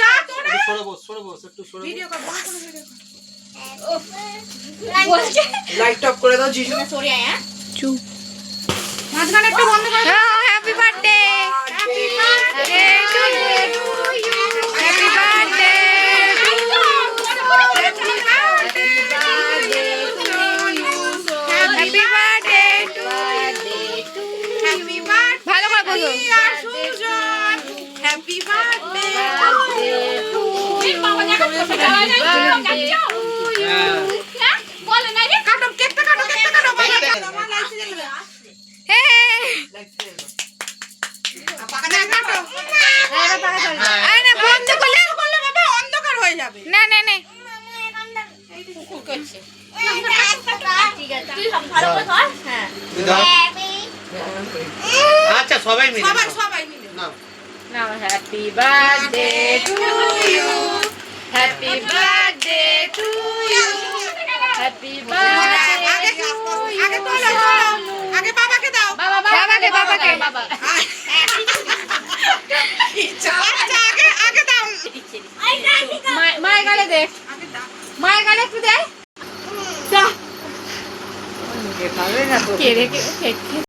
যা তোরা সরে বস সরে বস একটু সরে ভিডিও কর বন্ধ করে ভিডিও বলছে। লাইট অফ করে দাও জিজু। সরে আয় হ্যাঁ? চুপ। মাঝখানে একটা বন্ধ করে দাও। Happy birthday happy birthday to you happy birthday happy birthday to happy birthday ভালো করে বলো হ্যাঁ। তুই দাও। আচ্ছা সবাই মিলে। সবাই সবাই মিলে। নাও। নাও happy birthday to birthday to you happy birthday আগে আগে তোলো তোলো আগে বাবাকে দাও বাবা বাবাকে বাবাকে বাবা আচ্ছা আগে আগে দাও মায়ের গালে দে আগে দাও মায়ের গালে একটু দে কে রে কে